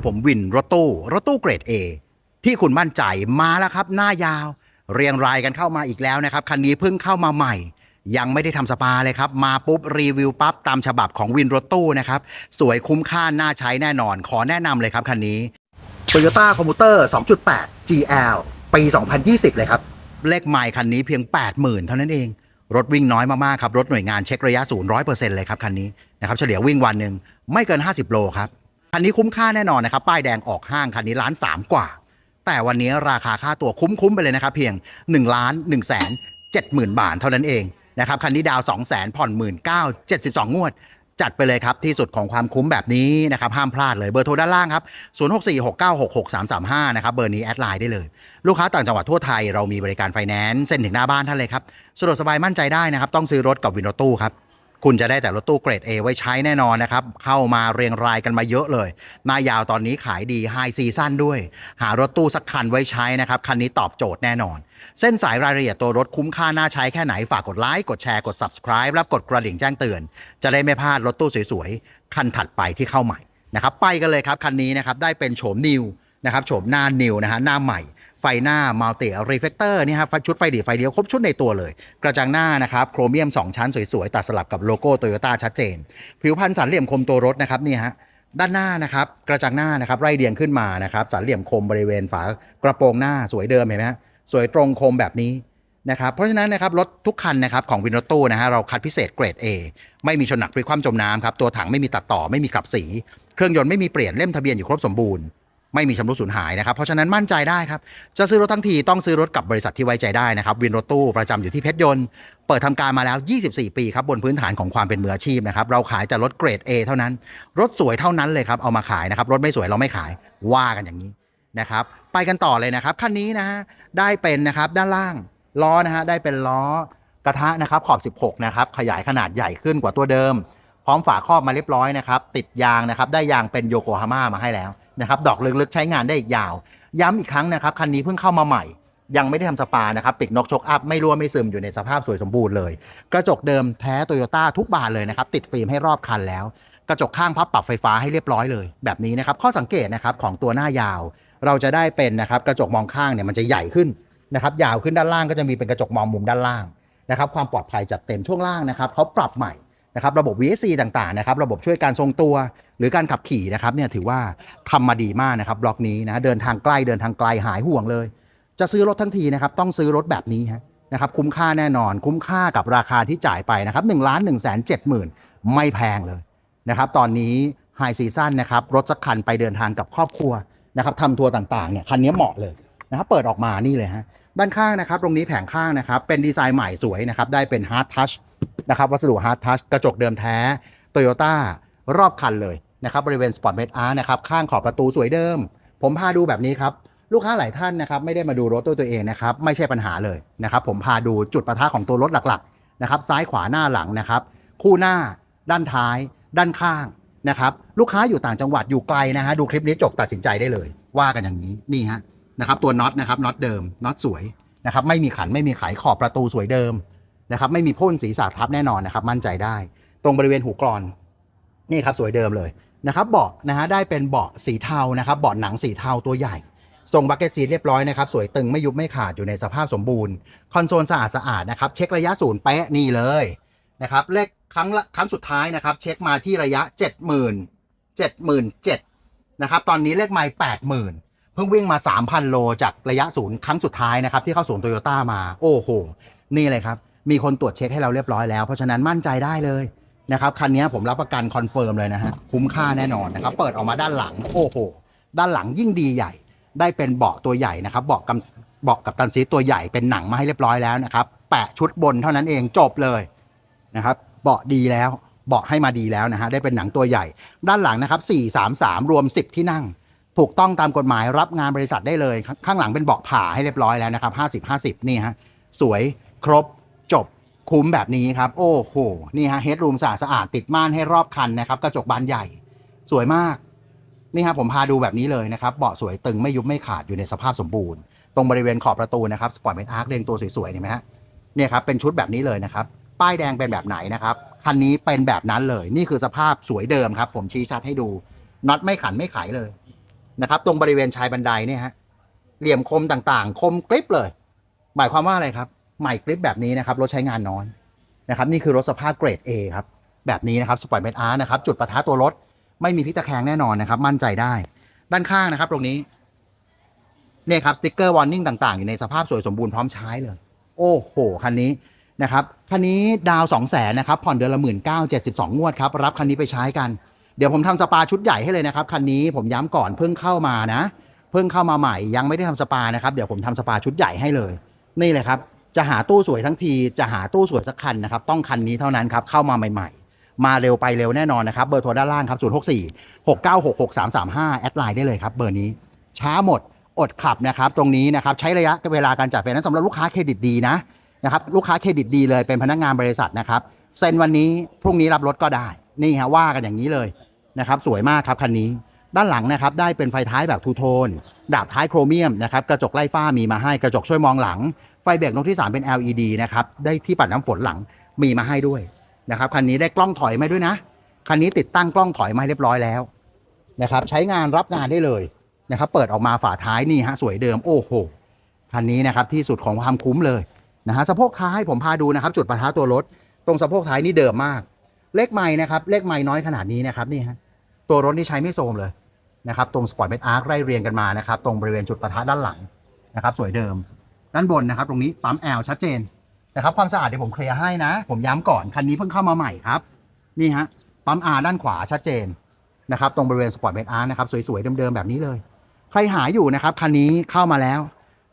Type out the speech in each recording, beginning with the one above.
ครับผมวินรถตู้รถตู้เกรด A ที่คุณมั่นใจมาแล้วครับ หน้ายาว เรียงรายกันเข้ามาอีกแล้วนะครับ คันนี้เพิ่งเข้ามาใหม่ ยังไม่ได้ทำสปาเลยครับ มาปุ๊บรีวิวปั๊บตามฉบับของวินรถตู้นะครับ สวยคุ้มค่าน่าใช้แน่นอน ขอแนะนำเลยครับคันนี้ Toyota Commuter 2.8 GL ปี 2020 เลยครับเลขไมล์คันนี้เพียง 80,000 เท่านั้นเอง รถวิ่งน้อยมากๆครับ รถหน่วยงานเช็คระยะศูนย์100%เลยครับคันนี้นะครับเฉลี่ยวิ่งวันหนึ่งไม่เกิน 50 โลครับ คันนี้คุ้มค่าแน่นอนนะครับ ป้ายแดงออกห้างคันนี้ล้านสามกว่า แต่วันนี้ราคาค่าตัวคุ้มๆไปเลยนะครับ เพียง1ล้าน1แสน70,000 บาทเท่านั้นเองนะครับคันนี้ดาว2 0 0 0 0 0ผ่อน 1 9 7 2 งวด จัดไปเลยครับ ที่สุดของความคุ้มแบบนี้นะครับห้ามพลาดเลยเบอร์โทรด้านล่างครับ 0646966335 นะครับเบอร์นี้แอดไลน์ได้เลย ลูกค้าต่างจังหวัดทั่วไทยเรามีบริการไฟแนนซ์เส้นถึงหน้าบ้านท่านเลยครับสะดวกสบายมั่นใจได้นะครับต้องซื้อรถกับวินรถตู้ครับ คุณจะได้แต่รถตู้เกรด A ไว้ใช้แน่นอนนะครับ เข้ามาเรียงรายกันมาเยอะเลย หน้ายาวตอนนี้ขายดีไฮซีซั่นด้วย หารถตู้สักคันไว้ใช้นะครับ คันนี้ตอบโจทย์แน่นอน เส้นสายรายละเอียดตัวรถคุ้มค่าน่าใช้แค่ไหน ฝากกดไลค์ กดแชร์ กด subscribe และกดกระดิ่งแจ้งเตือน จะได้ไม่พลาดรถตู้สวยๆ คันถัดไปที่เข้าใหม่นะครับ ไปกันเลยครับคันนี้นะครับ ได้เป็นโฉมนิวนะครับ โฉมหน้านิวนะฮะ หน้าใหม่ ไฟหน้ามัลติรีเฟกเตอร์นี่ครับชุดไฟดีไฟเลี้ยวครบชุดในตัวเลย กระจังหน้านะครับโครเมียม 2 ชั้นสวยๆ ตัดสลับกับโลโก้โตโยต้าชัดเจน ผิวพันธ์สันเหลี่ยมคมตัวรถนะครับนี่ฮะด้านหน้านะครับกระจังหน้านะครับไร่เรียงขึ้นมานะครับสันเหลี่ยมคมบริเวณฝากระโปรงหน้าสวยเดิมเห็นไหมฮะสวยตรงคมแบบนี้นะครับเพราะฉะนั้นนะครับรถทุกคันนะครับของวินรถตู้นะฮะเราคัดพิเศษเกรด A ไม่มีชนหนักพลิกคว่ำจมน้ำครับตัวถังไม่มีตัดต่อไม่มีกลับสี เครื่องยนต์ไม่มีเปลี่ยนเล่มทะเบียนอยู่ครบสมบูรณ์ ไม่มีชำรุดสูญหายนะครับ เพราะฉะนั้นมั่นใจได้ครับ จะซื้อรถทั้งทีต้องซื้อรถกับบริษัทที่ไว้ใจได้นะครับ วินรถตู้ประจำอยู่ที่เพชรยนต์ เปิดทำการมาแล้ว 24 ปีครับบนพื้นฐานของความเป็นมืออาชีพนะครับ เราขายแต่รถเกรด A เท่านั้น รถสวยเท่านั้นเลยครับ เอามาขายนะครับ รถไม่สวยเราไม่ขาย ว่ากันอย่างนี้นะครับ ไปกันต่อเลยนะครับ คันนี้นะฮะ ได้เป็นนะครับด้านล่างล้อนะฮะ ได้เป็นล้อกระทะนะครับขอบ 16 นะครับ ขยายขนาดใหญ่ขึ้นกว่าตัวเดิม พร้อมฝาครอบมาเรียบร้อยนะครับ ติดยางนะครับ ได้ยางเป็นโยโกฮาม่ามาให้แล้ว นะครับดอกลึกๆใช้งานได้อีกยาว ย้ำอีกครั้งนะครับคันนี้เพิ่งเข้ามาใหม่ ยังไม่ได้ทำสปานะครับปิดนกชกอัพไม่รั่วไม่ซึมอยู่ในสภาพสวยสมบูรณ์เลย กระจกเดิมแท้โตโยต้าทุกบานเลยนะครับติดฟิล์มให้รอบคันแล้ว กระจกข้างพับปรับไฟฟ้าให้เรียบร้อยเลย แบบนี้นะครับข้อสังเกตนะครับของตัวหน้ายาว เราจะได้เป็นนะครับกระจกมองข้างเนี่ยมันจะใหญ่ขึ้นนะครับยาวขึ้นด้านล่างก็จะมีเป็นกระจกมองมุมด้านล่างนะครับความปลอดภัยจัดเต็มช่วงล่างนะครับเขาปรับใหม่ นะครับระบบ VSC ต่างๆนะครับระบบช่วยการทรงตัวหรือการขับขี่นะครับเนี่ยถือว่าทำมาดีมากนะครับบล็อกนี้นะเดินทางใกล้เดินทางไกลหายห่วงเลย จะซื้อรถทั้งทีนะครับต้องซื้อรถแบบนี้ฮะนะครับคุ้มค่าแน่นอน คุ้มค่ากับราคาที่จ่ายไปนะครับ1ล้าน1 7 0 0 0 0ไม่แพงเลยนะครับตอนนี้ไฮซีซั่นนะครับรถสักคันไปเดินทางกับครอบครัวนะครับทำทัวร์ต่างๆเนี่ยคันนี้เหมาะเลยนะครับเปิดออกมานี่เลยฮะด้านข้างนะครับตรงนี้แผงข้างนะครับเป็นดีไซน์ใหม่สวยนะครับได้เป็นฮาร์ดทัช นะครับวัสดุฮาร์ดทัชกระจกเดิมแท้โตโยต้ารอบคันเลยนะครับบริเวณสปอร์ตเมดอาร์นะครับข้างขอบประตูสวยเดิม ผมพาดูแบบนี้ครับลูกค้าหลายท่านนะครับไม่ได้มาดูรถตัวตัวเองนะครับไม่ใช่ปัญหาเลยนะครับผมพาดูจุดประทะของตัวรถหลักๆนะครับซ้ายขวาหน้าหลังนะครับคู่หน้า ด้านท้าย ด้านข้างนะครับลูกค้าอยู่ต่างจังหวัดอยู่ไกลนะฮะดูคลิปนี้จบตัดสินใจได้เลย ว่ากันอย่างนี้นี่ฮะนะครับตัวน็อตนะครับน็อตเดิมน็อตสวยนะครับไม่มีขันไม่มีไขขอบประตูสวยเดิม นะครับไม่มีพ่นสีสาทับแน่นอนนะครับมั่นใจได้ ตรงบริเวณหูกรอนนี่ครับสวยเดิมเลยนะครับเบาะนะฮะได้เป็นเบาะสีเทานะครับเบาะหนังสีเทาตัวใหญ่ทรงบักเก็ตซีเรียบร้อยนะครับสวยตึงไม่ยุบไม่ขาดอยู่ในสภาพสมบูรณ์คอนโซลสะอาดสะอาดนะครับเช็คระยะศูนย์เป๊ะนี่เลยนะครับเลขครั้งครั้งสุดท้ายนะครับเช็คมาที่ระยะ 70,000 77,000นะครับตอนนี้เลขไมล์80,000เพิ่งวิ่งมา 3,000 โลจากระยะศูนย์ครั้งสุดท้ายนะครับที่เข้าศูนย์โตโยต้ามา โอ้โห นี่เลยครับ มีคนตรวจเช็คให้เราเรียบร้อยแล้ว เพราะฉะนั้นมั่นใจได้เลยนะครับคันนี้ผมรับประกันคอนเฟิร์มเลยนะฮะคุ้มค่าแน่นอนนะครับเปิดออกมาด้านหลังโอ้โหด้านหลังยิ่งดีใหญ่ ได้เป็นเบาะตัวใหญ่นะครับเบาะกับเบาะกับตันซีตัวใหญ่เป็นหนังมาให้เรียบร้อยแล้วนะครับแปะชุดบนเท่านั้นเองจบเลยนะครับเบาะดีแล้วเบาะให้มาดีแล้วนะฮะได้เป็นหนังตัวใหญ่ ด้านหลังนะครับ433 รวม 10 ที่นั่ง ถูกต้องตามกฎหมายรับงานบริษัทได้เลย ข้างหลังเป็นเบาะผ่าให้เรียบร้อยแล้วนะครับ50 50 นี่ฮะสวยครบ จบคุ้มแบบนี้ครับ โอ้โห นี่ฮะเฮดรูมสะอาดสะอาดติดม่านให้รอบคันนะครับ กระจกบานใหญ่สวยมาก นี่ครับผมพาดูแบบนี้เลยนะครับ เบาะสวยตึงไม่ยุบไม่ขาดอยู่ในสภาพสมบูรณ์ ตรงบริเวณขอบประตูนะครับสปอร์ตเมนอาร์คเรียงตัวสวยๆเห็นไหมฮะเนี่ยครับเป็นชุดแบบนี้เลยนะครับ ป้ายแดงเป็นแบบไหนนะครับคันนี้เป็นแบบนั้นเลย นี่คือสภาพสวยเดิมครับ ผมชี้ชัดให้ดูน็อตไม่ขันไม่ไขเลยนะครับ ตรงบริเวณชายบันไดเนี่ยฮะเหลี่ยมคมต่างๆ คมกริบเลย หมายความว่าอะไรครับ ใหม่กริบแบบนี้นะครับรถใช้งานน้อยนะครับนี่คือรถสภาพเกรด A ครับแบบนี้นะครับสปอร์ตเมทอาร์นะครับจุดประทะตัวรถไม่มีพิกตะแคงแน่นอนนะครับ มั่นใจได้ ด้านข้างนะครับ ตรงนี้เนี่ยครับสติ๊กเกอร์วอร์นิ่งต่างๆ อยู่ในสภาพสวยสมบูรณ์พร้อมใช้เลย โอ้โห คันนี้นะครับ คันนี้ดาว2 0 0 0 0นะครับ ผ่อนเดือนละหมื่นเก้าเจ็ดสิบสองงวดครับ รับคันนี้ไปใช้กัน เดี๋ยวผมทำสปาชุดใหญ่ให้เลยนะครับ คันนี้ผมย้ำก่อนเพิ่งเข้ามานะ เพิ่งเข้ามาใหม่ยังไม่ได้ทำสปานะครับ เดี๋ยวผมทำสปาชุดใหญ่ให้เลย นี่เลยครับ จะหาตู้สวยทั้งทีจะหาตู้สวยสักคันนะครับต้องคันนี้เท่านั้นครับเข้ามาใหม่ ๆ มาเร็วไปเร็วแน่นอนนะครับเบอร์โทรด้านล่างครับ 0 6 4 6 9 6 6 3 3 5 แอดไลน์ได้เลยครับเบอร์นี้ ช้าหมดอดขับนะครับตรงนี้นะครับใช้ระยะเวลาการจ่ายไฟแนนซ์สำหรับลูกค้าเครดิตดีนะนะครับลูกค้าเครดิตดีเลยเป็นพนักงานบริษัทนะครับเซ็นวันนี้พรุ่งนี้รับรถก็ได้นี่ฮะว่ากันอย่างนี้เลยนะครับสวยมากครับคันนี้ด้านหลังนะครับได้เป็นไฟท้ายแบบทูโทน ดาบท้ายโครเมียมนะครับกระจกไล่ฟ้ามีมาให้กระจกช่วยมองหลัง ไฟเบรกนกที่ 3 เป็น LED นะครับ ได้ที่ปัดน้ำฝนหลังมีมาให้ด้วยนะครับ คันนี้ได้กล้องถอยมาด้วยนะ คันนี้ติดตั้งกล้องถอยมาเรียบร้อยแล้วนะครับ ใช้งานรับงานได้เลยนะครับ เปิดออกมาฝาท้ายนี่ฮะสวยเดิม โอ้โห คันนี้นะครับที่สุดของความคุ้มเลยนะฮะสะโพกท้ายผมพาดูนะครับ จุดปะทะตัวรถ ตรงสะโพกท้ายนี่เดิมมาก เลขไม้นะครับ เลขไม้น้อยขนาดนี้นะครับนี่ฮะ ตัวรถนี่ใช้ไม่โทรมเลยนะครับ ตรงสปอร์ตเมทอาร์คไล่เรียงกันมานะครับ ตรงบริเวณจุดปะทะด้านหลังนะครับ สวยเดิม ด้านบนนะครับ ตรงนี้ปั๊มแอลชัดเจนนะครับ ความสะอาดเดี๋ยวผมเคลียร์ให้นะ ผมย้ำก่อนคันนี้เพิ่งเข้ามาใหม่ครับนี่ฮะปั๊มอาด้านขวาชัดเจนนะครับตรงบริเวณสปอร์ตเมทอาร์นะครับสวยๆเดิมๆแบบนี้เลย ใครหาอยู่นะครับคันนี้เข้ามาแล้ว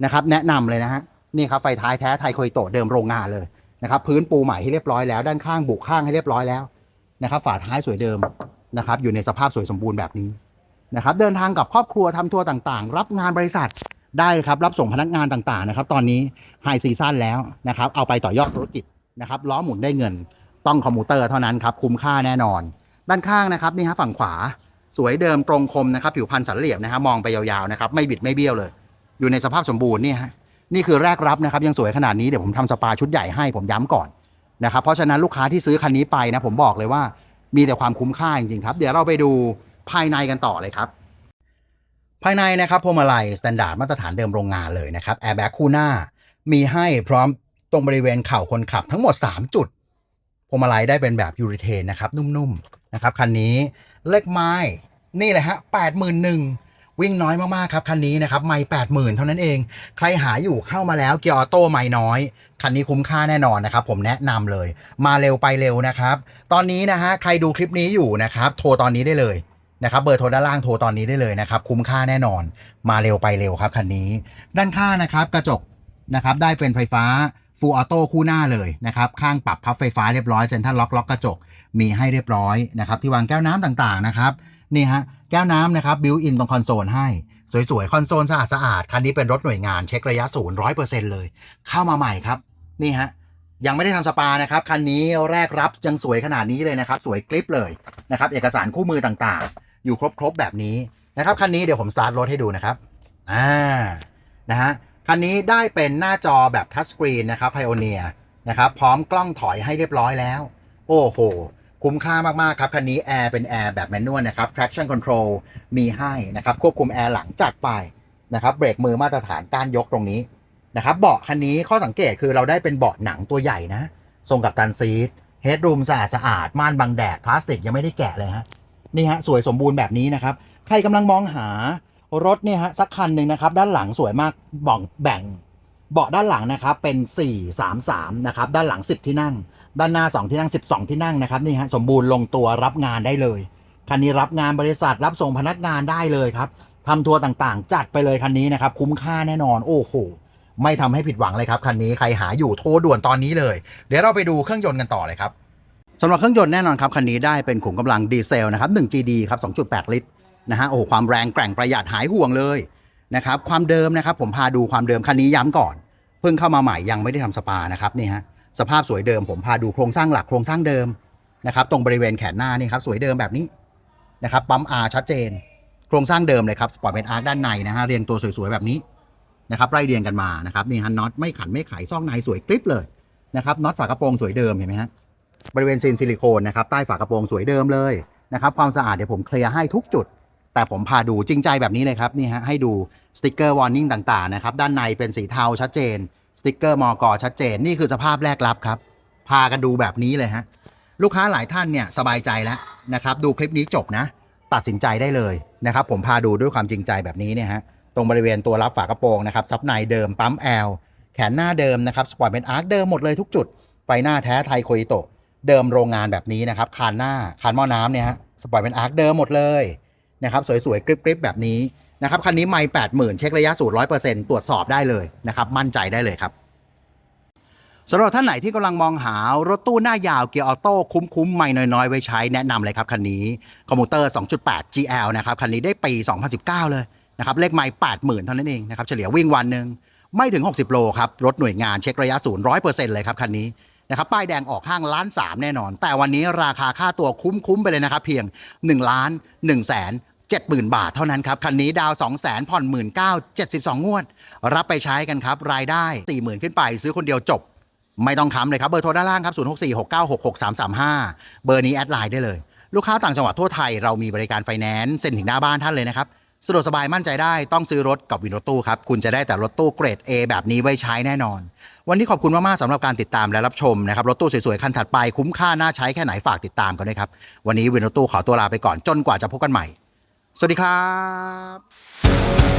นะครับ แนะนำเลยนะฮะนี่ครับไฟท้ายแท้ไทยโคยโตเดิมโรงงานเลยนะครับ พื้นปูใหม่ให้เรียบร้อยแล้วด้านข้างบุกข้างให้เรียบร้อยแล้วนะครับ ฝาท้ายสวยเดิมนะครับ อยู่ในสภาพสวยสมบูรณ์แบบนี้นะครับ เดินทางกับครอบครัวทำทัวร์ต่างๆ รับงานบริษัท ได้ครับรับส่งพนักงานต่างๆนะครับ ตอนนี้ไฮซีซั่นแล้วนะครับ เอาไปต่อยอดธุรกิจนะครับล้อหมุนได้เงินต้องคอมพิวเตอร์เท่านั้นครับคุ้มค่าแน่นอน ด้านข้างนะครับนี่ฮะฝั่งขวา สวยเดิมตรงคมนะครับ ผิวพันธ์สันเหลี่ยมนะฮะมองไปยาวๆนะครับไม่บิดไม่เบี้ยวเลย อยู่ในสภาพสมบูรณ์นี่ฮะนี่คือแรกรับนะครับ ยังสวยขนาดนี้เดี๋ยวผมทำสปาชุดใหญ่ให้ผมย้ำก่อนนะครับเพราะฉะนั้นลูกค้าที่ซื้อคันนี้ไปนะผมบอกเลยว่ามีแต่ความคุ้มค่าจริงๆครับ เดี๋ยวเราไปดูภายในกันต่อเลยครับ ภายในนะครับพวงมาลัยสแตนดาร์ดมาตรฐานเดิมโรงงานเลยนะครับแอร์แบ็กคู่หน้ามีให้พร้อมตรงบริเวณเข่าคนขับทั้งหมด 3 จุดพวงมาลัยได้เป็นแบบยูริเทนนะครับนุ่มๆนะครับคันนี้เลขไม้นี่เลยฮะแปดหมื่นหนึ่งวิ่งน้อยมากๆครับคันนี้นะครับไม่แปดหมื่นเท่านั้นเอง ใครหาอยู่เข้ามาแล้วเกียร์ออโต้ไม่น้อย คันนี้คุ้มค่าแน่นอนนะครับ ผมแนะนำเลย มาเร็วไปเร็วนะครับ ตอนนี้นะฮะใครดูคลิปนี้อยู่นะครับ โทรตอนนี้ได้เลย นะครับเบอร์โทรด้านล่างโทรตอนนี้ได้เลยนะครับ คุ้มค่าแน่นอนมาเร็วไปเร็วครับคันนี้ ด้านข้างนะครับกระจกนะครับได้เป็นไฟฟ้าฟูลออโต้คู่หน้าเลยนะครับข้างปรับพับไฟฟ้าเรียบร้อยเซ็นทรัลล็อกล็อกกระจกมีให้เรียบร้อยนะครับที่วางแก้วน้ำต่างๆนะครับนี่ฮะแก้วน้ำนะครับบิวอินตรงคอนโซลให้สวยๆ คอนโซลสะอาดสะอาดๆคันนี้เป็นรถหน่วยงานเช็คระยะศูนย์ร้อยเปอร์เซ็นต์เลย เข้ามาใหม่ครับ นี่ฮะ ยังไม่ได้ทำสปานะครับ คันนี้แรกรับยังสวยขนาดนี้เลยนะครับ สวยกริปเลยนะครับ เอกสารคู่มือต่างๆ อยู่ครบๆแบบนี้นะครับคันนี้เดี๋ยวผมสตาร์ทรถให้ดูนะครับอ่านะฮะคันนี้ได้เป็นหน้าจอแบบทัชสกรีนนะครับ Pioneer นะครับพร้อมกล้องถอยให้เรียบร้อยแล้ว โอ้โห คุ้มค่ามาก ๆ ครับ คันนี้แอร์เป็นแอร์แบบแมนนวลนะครับ traction control มีให้นะครับ ควบคุมแอร์หลังจัดไปนะครับเบรกมือมาตรฐานก้านยกตรงนี้นะครับเบาะคันนี้ข้อสังเกตคือเราได้เป็นเบาะหนังตัวใหญ่นะทรงกับตันซีทเฮดรูมสะอาดสะอาดม่านบังแดดพลาสติกยังไม่ได้แกะเลยฮะ นี่ฮะสวยสมบูรณ์แบบนี้นะครับ ใครกำลังมองหารถเนี่ยฮะสักคันหนึ่งนะครับ ด้านหลังสวยมากบ่องแบ่งเบาะด้านหลังนะครับเป็น 4 3 3นะครับด้านหลัง 10 ที่นั่ง ด้านหน้า 2 ที่นั่ง 12 ที่นั่งนะครับนี่ฮะสมบูรณ์ลงตัวรับงานได้เลยคันนี้รับงานบริษัทรับส่งพนักงานได้เลยครับทำทัวร์ต่างๆ จัดไปเลยคันนี้นะครับคุ้มค่าแน่นอนโอ้โหไม่ทำให้ผิดหวังเลยครับคันนี้ใครหาอยู่โทรด่วนตอนนี้เลย เดี๋ยวเราไปดูเครื่องยนต์กันต่อเลยครับ สำหรับเครื่องยนต์แน่นอนครับ คันนี้ได้เป็นขุมกำลังดีเซลนะครับ 1GD ครับ 2.8 ลิตรนะฮะโอ้โหความแรงแกร่งประหยัดหายห่วงเลยนะครับความเดิมนะครับผมพาดูความเดิมคันนี้ย้ำก่อน เพิ่งเข้ามาใหม่ยังไม่ได้ทำสปานะครับนี่ฮะสภาพสวยเดิมผมพาดูโครงสร้างหลักโครงสร้างเดิมนะครับตรงบริเวณแขนหน้านี่ครับสวยเดิมแบบนี้นะครับปั๊ม R ชัดเจน โครงสร้างเดิมเลยครับสปอร์ตเมทอาร์ด้านในนะฮะเรียงตัวสวยๆแบบนี้นะครับไล่เรียงกันมานะครับนี่ฮะน็อตไม่ขันไม่ไขซอกในสวยกริบเลยนะครับน็อตฝากระโปรงสวยเดิมเห็นไหมฮะ บริเวณซีนซิลิโคนนะครับใต้ฝากระโปรงสวยเดิมเลยนะครับความสะอาดเดี๋ยวผมเคลียร์ให้ทุกจุด แต่ผมพาดูจริงใจแบบนี้เลยครับนี่ฮะให้ดูสติกเกอร์วอร์นิ่งต่างๆนะครับด้านในเป็นสีเทาชัดเจนสติกเกอร์มอกอชัดเจนนี่คือสภาพแรกรับครับ พากันดูแบบนี้เลยฮะลูกค้าหลายท่านเนี่ยสบายใจแล้วนะครับดูคลิปนี้จบนะ ตัดสินใจได้เลยนะครับผมพาดูด้วยความจริงใจแบบนี้เนี่ยฮะตรงบริเวณตัวรับฝากระโปรงนะครับซับในเดิมปั๊มแอลแขนหน้าเดิมนะครับสปอร์ตเป็นอาร์คเดิมหมดเลยทุกจุดไฟหน้าแท้ไทยโคอิโตะ เดิมโรงงานแบบนี้นะครับ คานหน้าคานหม้อน้ำเนี่ยฮะสปอร์ตเป็นอาร์คเดิมหมดเลยนะครับสวยๆกริบๆแบบนี้นะครับคันนี้ไม่แปดหมื่นเช็คระยะสูตรร้อยเปอร์เซ็นต์ตรวจสอบได้เลยนะครับมั่นใจได้เลยครับสำหรับท่านไหนที่กำลังมองหารถตู้หน้ายาวเกียร์ออโต้คุ้มๆไม่น้อยๆ ไว้ใช้แนะนำเลยครับคันนี้คอมมูเตอร์ 2.8 GL นะครับคันนี้ได้ปี 2019 เลยนะครับเลขไม่80,000 เท่านั้นเองนะครับเฉลี่ยวิ่งวันหนึ่งไม่ถึง 60 โลครับ รถหน่วยงานเช็คระยะศูนย์100%เลยครับคันนี้ นะครับป้ายแดงออกห้างล้านสามแน่นอน แต่วันนี้ราคาค่าตัวคุ้มๆไปเลยนะครับเพียง1ล้าน1แสน70,000 บาทเท่านั้นครับคันนี้ดาว 2 0 0 0 0 0ผ่อน 1 9 72 งวด รับไปใช้กันครับ รายได้ 40,000 ขึ้นไป ซื้อคนเดียวจบ ไม่ต้องค้ำเลยครับ เบอร์โทรด้านล่างครับ 0646966335 เบอร์นี้แอดไลน์ได้เลย ลูกค้าต่างจังหวัดทั่วไทยเรามีบริการไฟแนนซ์เซ็นถึงหน้าบ้านท่านเลยนะครับ สะดวกสบายมั่นใจได้ต้องซื้อรถกับวินรถตู้ครับ คุณจะได้แต่รถตู้เกรด A แบบนี้ไว้ใช้แน่นอน วันนี้ขอบคุณมาก ๆสำหรับการติดตามและรับชมนะครับ รถตู้สวย ๆ คันถัดไปคุ้มค่าน่าใช้แค่ไหนฝากติดตามกันด้วยครับ วันนี้วินรถตู้ขอตัวลาไปก่อนจนกว่าจะพบกันใหม่ สวัสดีครับ